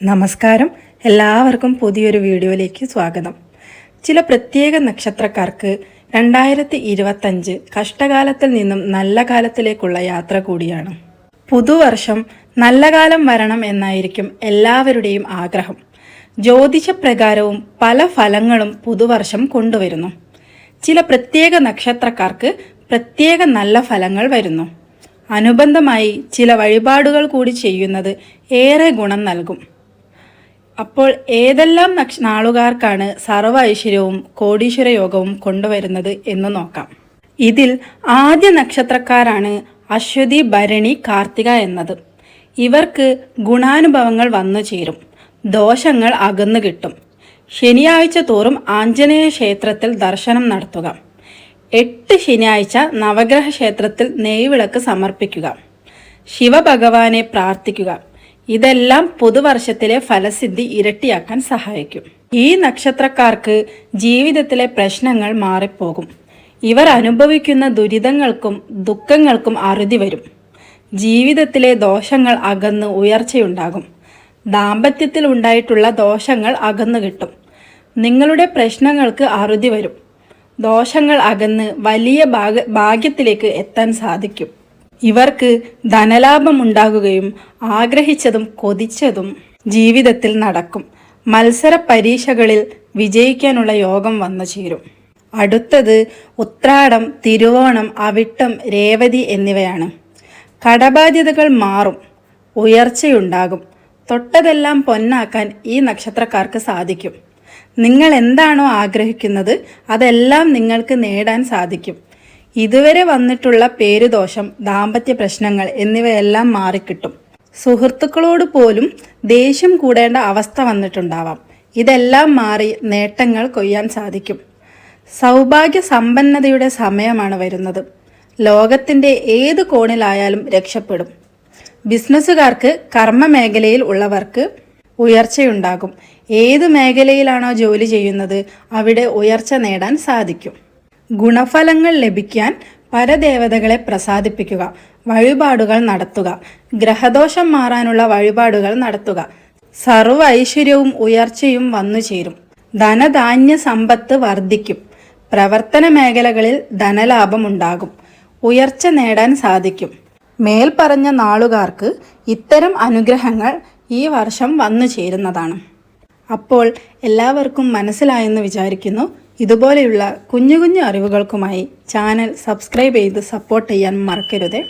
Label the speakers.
Speaker 1: നമസ്കാരം. എല്ലാവർക്കും പുതിയൊരു വീഡിയോയിലേക്ക് സ്വാഗതം. ചില പ്രത്യേക നക്ഷത്രക്കാർക്ക് രണ്ടായിരത്തി ഇരുപത്തഞ്ച് കഷ്ടകാലത്തിൽ നിന്നും നല്ല കാലത്തിലേക്കുള്ള യാത്ര കൂടിയാണ്. പുതുവർഷം നല്ല കാലം വരണം എന്നായിരിക്കും എല്ലാവരുടെയും ആഗ്രഹം. ജ്യോതിഷപ്രകാരവും പല ഫലങ്ങളും പുതുവർഷം കൊണ്ടുവരുന്നു. ചില പ്രത്യേക നക്ഷത്രക്കാർക്ക് പ്രത്യേക നല്ല ഫലങ്ങൾ വരുന്നു. അനുബന്ധമായി ചില വഴിപാടുകൾ കൂടി ചെയ്യുന്നത് ഏറെ ഗുണം നൽകും. അപ്പോൾ ഏതെല്ലാം നക്ഷ നാളുകാർക്കാണ് സർവ ഐശ്വര്യവും കോടീശ്വര യോഗവും കൊണ്ടുവരുന്നത് എന്ന് നോക്കാം. ഇതിൽ ആദ്യ നക്ഷത്രക്കാരാണ് അശ്വതി ഭരണി കാർത്തിക എന്നത്. ഇവർക്ക് ഗുണാനുഭവങ്ങൾ വന്നു ചേരും. ദോഷങ്ങൾ അകന്നു കിട്ടും. ശനിയാഴ്ച തോറും ആഞ്ജനേയ ക്ഷേത്രത്തിൽ ദർശനം നടത്തുക. എട്ട് ശനിയാഴ്ച നവഗ്രഹ ക്ഷേത്രത്തിൽ നെയ്വിളക്ക് സമർപ്പിക്കുക. ശിവഭഗവാനെ പ്രാർത്ഥിക്കുക. ഇതെല്ലാം പുതുവർഷത്തിലെ ഫലസിദ്ധി ഇരട്ടിയാക്കാൻ സഹായിക്കും. ഈ നക്ഷത്രക്കാർക്ക് ജീവിതത്തിലെ പ്രശ്നങ്ങൾ മാറിപ്പോകും. ഇവർ അനുഭവിക്കുന്ന ദുരിതങ്ങൾക്കും ദുഃഖങ്ങൾക്കും അറുതി വരും. ജീവിതത്തിലെ ദോഷങ്ങൾ അകന്ന് ഉയർച്ചയുണ്ടാകും. ദാമ്പത്യത്തിൽ ഉണ്ടായിട്ടുള്ള ദോഷങ്ങൾ അകന്നു കിട്ടും. നിങ്ങളുടെ പ്രശ്നങ്ങൾക്ക് അറുതി വരും. ദോഷങ്ങൾ അകന്ന് വലിയ ഭാഗ്യത്തിലേക്ക് എത്താൻ സാധിക്കും. ഇവർക്ക് ധനലാഭം ഉണ്ടാകുകയും ആഗ്രഹിച്ചതും കൊതിച്ചതും ജീവിതത്തിൽ നടക്കും. മത്സര പരീക്ഷകളിൽ വിജയിക്കാനുള്ള യോഗം വന്നു ചേരും. അടുത്തത് ഉത്രാടം തിരുവോണം അവിട്ടം രേവതി എന്നിവയാണ്. കടബാധ്യതകൾ മാറും. ഉയർച്ചയുണ്ടാകും. തൊട്ടതെല്ലാം പൊന്നാക്കാൻ ഈ നക്ഷത്രക്കാർക്ക് സാധിക്കും. നിങ്ങൾ എന്താണോ ആഗ്രഹിക്കുന്നത് അതെല്ലാം നിങ്ങൾക്ക് നേടാൻ സാധിക്കും. ഇതുവരെ വന്നിട്ടുള്ള പേരുദോഷം ദാമ്പത്യ പ്രശ്നങ്ങൾ എന്നിവയെല്ലാം മാറിക്കിട്ടും. സുഹൃത്തുക്കളോട് പോലും ദേഷ്യം കൂടേണ്ട അവസ്ഥ വന്നിട്ടുണ്ടാവാം. ഇതെല്ലാം മാറി നേട്ടങ്ങൾ കൊയ്യാൻ സാധിക്കും. സൗഭാഗ്യ സമ്പന്നതയുടെ സമയമാണ് വരുന്നത്. ലോകത്തിന്റെ ഏത് കോണിലായാലും രക്ഷപ്പെടും. ബിസിനസ്സുകാർക്ക് കർമ്മ മേഖലയിൽ ഉള്ളവർക്ക് ഉയർച്ചയുണ്ടാകും. ഏത് മേഖലയിലാണോ ജോലി ചെയ്യുന്നത് അവിടെ ഉയർച്ച നേടാൻ സാധിക്കും. ഗുണഫലങ്ങൾ ലഭിക്കാൻ പരദേവതകളെ പ്രസാദിപ്പിക്കുക. വഴിപാടുകൾ നടത്തുക. ഗ്രഹദോഷം മാറാനുള്ള വഴിപാടുകൾ നടത്തുക. സർവ ഐശ്വര്യവും ഉയർച്ചയും വന്നു ചേരും. ധനധാന്യ സമ്പത്ത് വർദ്ധിക്കും. പ്രവർത്തന മേഖലകളിൽ ധനലാഭം ഉണ്ടാകും. ഉയർച്ച നേടാൻ സാധിക്കും. മേൽപ്പറഞ്ഞ നാളുകാർക്ക് ഇത്തരം അനുഗ്രഹങ്ങൾ ഈ വർഷം വന്നു ചേരുന്നതാണ്. അപ്പോൾ എല്ലാവർക്കും മനസ്സിലായെന്ന് വിചാരിക്കുന്നു. ഇതുപോലെയുള്ള കുഞ്ഞു കുഞ്ഞു അറിവുകൾക്കുമായി ചാനൽ സബ്സ്ക്രൈബ് ചെയ്ത് സപ്പോർട്ട് ചെയ്യാൻ മറക്കരുതേ.